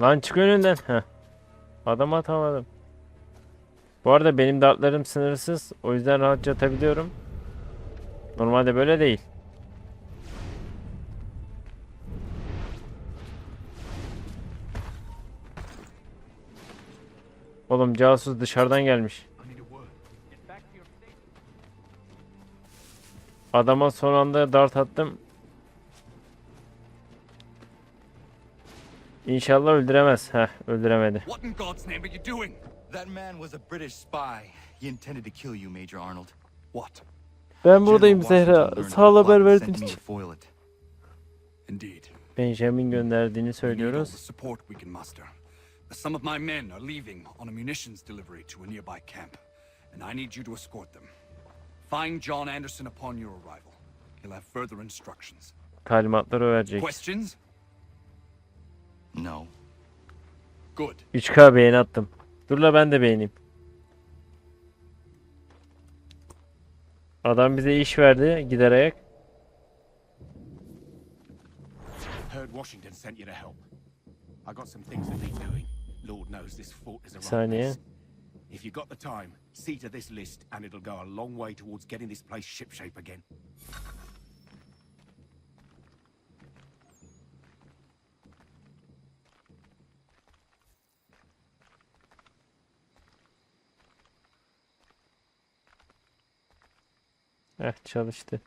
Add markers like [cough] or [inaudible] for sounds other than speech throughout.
Lan çık önünden. Heh. Adam atamadım. Bu arada benim dartlarım sınırsız. O yüzden rahatça atabiliyorum. Normalde böyle değil. Oğlum casus dışarıdan gelmiş. Adama son anda dart attım. İnşallah öldüremez. Heh öldüremedi. What in God's name are you doing? That man was a British spy. He intended to kill you, Major Arnold. What? Ben buradayım Zehra. Sağ ol haber verdiğin için. to foil it. Indeed. Benjamin gönderdiğini söylüyoruz. support we can muster. Some of my men are leaving on a munitions delivery to a nearby camp, and I need you to escort them. Find John Anderson upon your arrival. He'll have further instructions. Talimatları verecek. Questions? No. Good. 3K beğeni attım. Dur la ben de beğeneyim. Adam bize iş verdi giderek. Heard Washington sent you to help. I got some things that need doing. Lord knows this fort is a right Saniye. If you got the time, see to this list and it'll go a long way towards getting this place shipshape again. Heh çalıştı.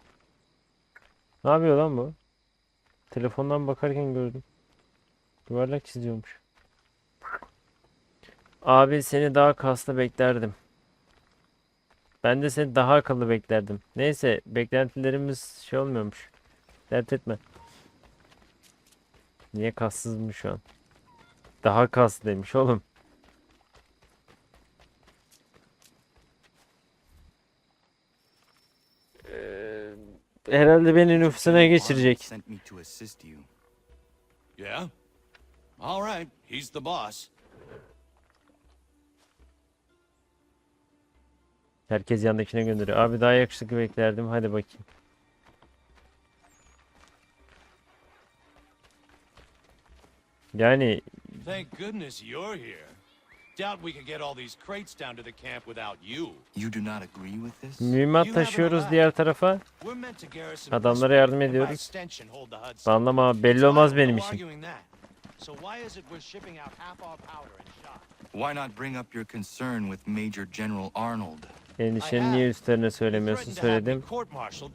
Ne yapıyor lan bu? Telefondan bakarken gördüm. Yuvarlak çiziyormuş. Abi seni daha kaslı beklerdim. Ben de seni daha akıllı beklerdim. Neyse beklentilerimiz şey olmuyormuş. Dert etme. Niye kassızmış şu an? Daha kaslı demiş oğlum. Herhalde beni nüfusuna geçirecek. Yeah? All right, he's the boss. Herkes yandakine gönderiyor. Abi daha yakışıklı beklerdim. Hadi bakayım. Yani Thank goodness you're here. Doubt we could get all these crates down to the camp without you. You do not agree with this? mühimmat taşıyoruz diğer tarafa. We're meant to garrison Adamlara yardım ediyoruz. extension hold the Hudson. Anlama belli olmaz have benim that. So why is it we're shipping out half our powder and shot? Why not bring up your concern with Major General Arnold? Endişeni niye üstlerine söylemiyorsun söyledim.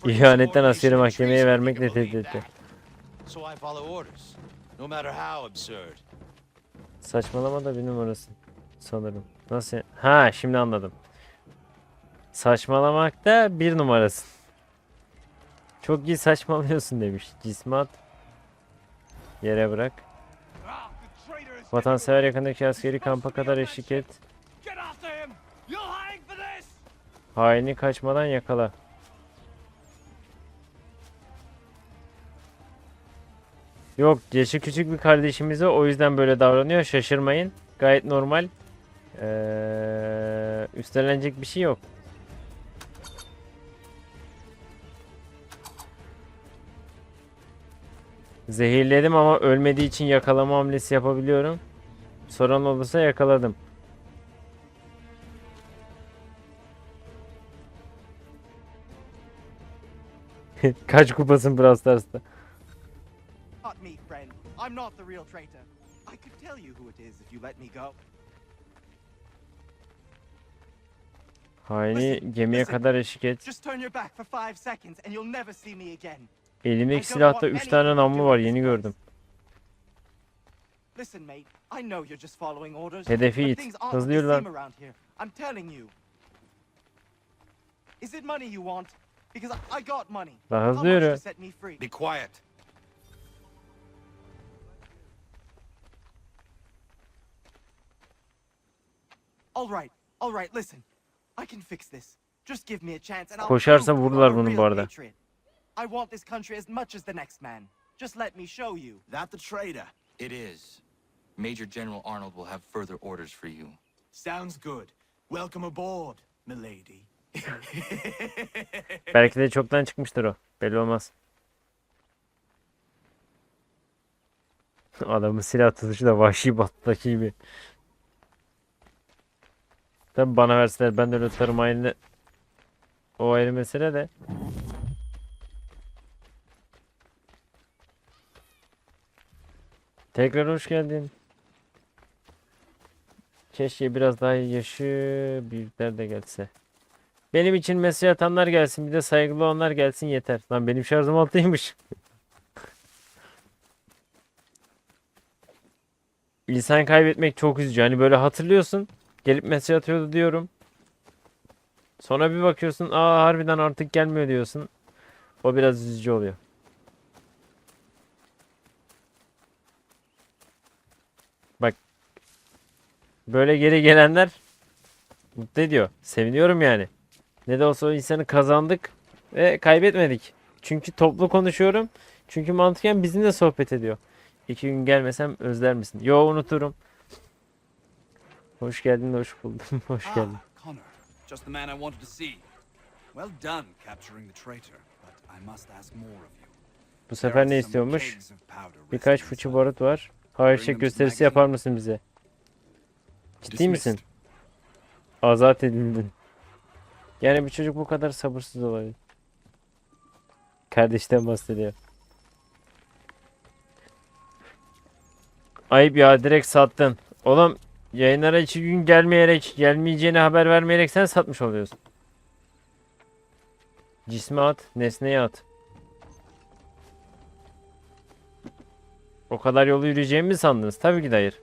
İhanetten and mahkemeye vermekle tehdit etti. Saçmalama da bir numarası sanırım. Nasıl? Ha şimdi anladım. Saçmalamak da bir numarası. Çok iyi saçmalıyorsun demiş. Cismat. Yere bırak. Vatansever yakındaki askeri kampa kadar eşlik et. Haini kaçmadan yakala. Yok, yaşı küçük bir kardeşimize o yüzden böyle davranıyor. Şaşırmayın. Gayet normal. Ee, üstlenecek bir şey yok. Zehirledim ama ölmediği için yakalama hamlesi yapabiliyorum. Soran olursa yakaladım. [laughs] Kaç kupasın Brawl Stars'ta? Not me, friend. I'm not the real traitor. I could tell you who it is if you let me go. Haini gemiye kadar eşlik et. Elimdeki silahta 3 tane namlu var yeni gördüm. Hedefi it. Hızlı yürü lan. seem around here. I'm telling you. Is it money you want? Because I, I got money. Lan How hızlı yürü. Be quiet. All right, all right. Listen, I can fix this. Just give me a chance and I'll Koşarsa vururlar bunu bu real arada. patriot. I want this country as much as the next man. Just let me show you. That the traitor? It is. Major General Arnold will have further orders for you. Sounds good. Welcome aboard, milady. [laughs] Belki de çoktan çıkmıştır o. Belli olmaz. [laughs] Adamın silah tutuşu da vahşi battaki gibi. Tabi bana verseler ben de öyle tutarım aynı. O ayrı mesele de. Tekrar hoş geldin. Keşke biraz daha yaşı büyükler de gelse. Benim için mesaj atanlar gelsin bir de saygılı olanlar gelsin yeter. Lan benim şarjım altıymış. [laughs] İnsan kaybetmek çok üzücü. Hani böyle hatırlıyorsun. Gelip mesaj atıyordu diyorum. Sonra bir bakıyorsun. Aa harbiden artık gelmiyor diyorsun. O biraz üzücü oluyor. Bak. Böyle geri gelenler mutlu ediyor. Seviniyorum yani. Ne de olsa o insanı kazandık ve kaybetmedik. Çünkü toplu konuşuyorum. Çünkü mantıken bizimle sohbet ediyor. İki gün gelmesem özler misin? Yo unuturum. Hoş geldin, hoş buldum. [laughs] hoş geldin. Ah, Connor. Just the man I wanted to see. Well done capturing the traitor, but I must ask more of you. Bu sefer ne istiyormuş? Birkaç fıçı barut var. Hayır gösterisi yapar mısın bize? Ciddi misin? Azat edildin. Yani bir çocuk bu kadar sabırsız olabilir. Kardeşten bahsediyor. Ayıp ya direkt sattın. Oğlum yayınlara iki gün gelmeyerek gelmeyeceğini haber vermeyerek sen satmış oluyorsun. Cisme at, nesneye at. O kadar yolu yürüyeceğimi mi sandınız? Tabii ki de hayır.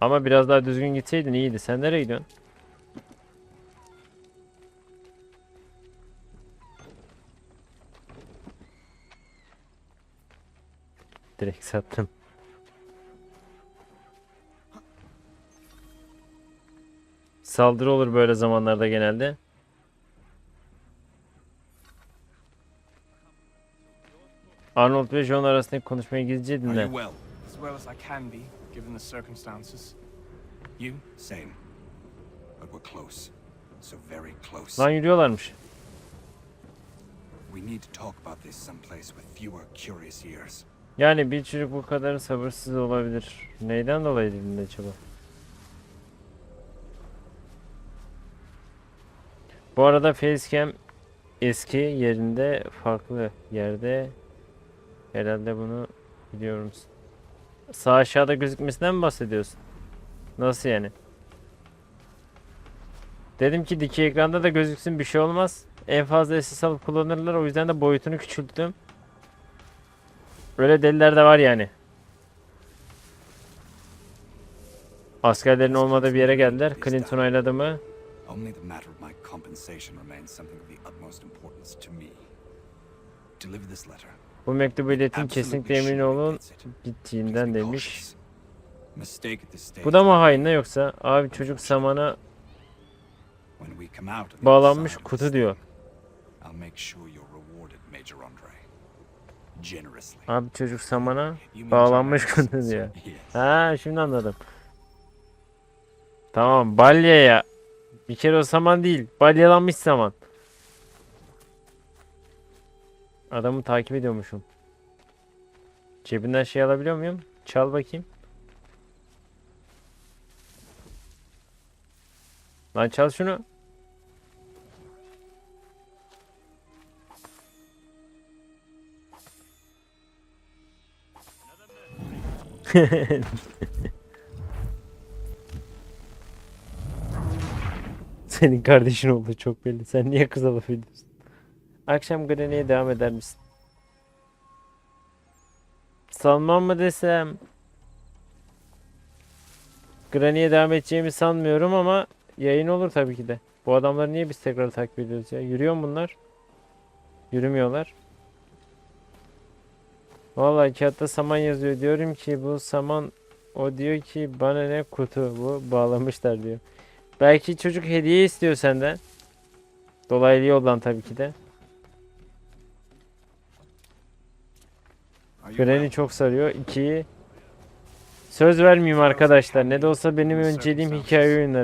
Ama biraz daha düzgün gitseydin iyiydi. Sen nereye gidiyorsun? Direkt sattın. Saldırı olur böyle zamanlarda genelde. Arnold ve John arasındaki konuşmayı Are dinle. As well as I can be, given the circumstances. You? Same. But we're close. So very close. Lan yürüyorlarmış. We need to talk about this someplace with fewer curious ears. Yani bir çocuk bu kadar sabırsız olabilir. Neyden dolayı dedin acaba? Bu arada facecam eski yerinde farklı yerde. Herhalde bunu biliyorum. Sağ aşağıda gözükmesinden mi bahsediyorsun? Nasıl yani? Dedim ki dikey ekranda da gözüksün bir şey olmaz. En fazla SS alıp kullanırlar o yüzden de boyutunu küçülttüm. Öyle deliler de var yani. Askerlerin olmadığı bir yere geldiler. Clinton oyladı mı? Only the matter of my compensation remains something of the utmost importance to me. Deliver this letter. Bu mektubu iletin kesinlikle emin olun gittiğinden demiş. Bu da mı hain ne yoksa? Abi çocuk samana bağlanmış kutu diyor. thing, I'll make sure you're rewarded, Major Andre. Generously. Abi çocuk samana bağlanmış diyor. [laughs] Yes. Ha şimdi anladım. Tamam balyaya. Bir kere o saman değil. Balyalanmış saman. Adamı takip ediyormuşum. Cebinden şey alabiliyor muyum? Çal bakayım. Lan çal şunu. [laughs] Senin kardeşin oldu çok belli. Sen niye kıza laf? Akşam Granny'e devam eder misin? Salmam mı desem? Granny'e devam edeceğimi sanmıyorum ama yayın olur tabii ki de. Bu adamları niye biz tekrar takip ediyoruz ya? Yürüyor mu bunlar? Yürümüyorlar. Vallahi kağıtta saman yazıyor. Diyorum ki bu saman o diyor ki bana ne kutu bu bağlamışlar diyor. Belki çocuk hediye istiyor senden. Dolaylı yoldan tabii ki de. Granny çok sarıyor. İkiyi söz vermeyeyim arkadaşlar. Ne de olsa benim önceliğim hikaye oyunları.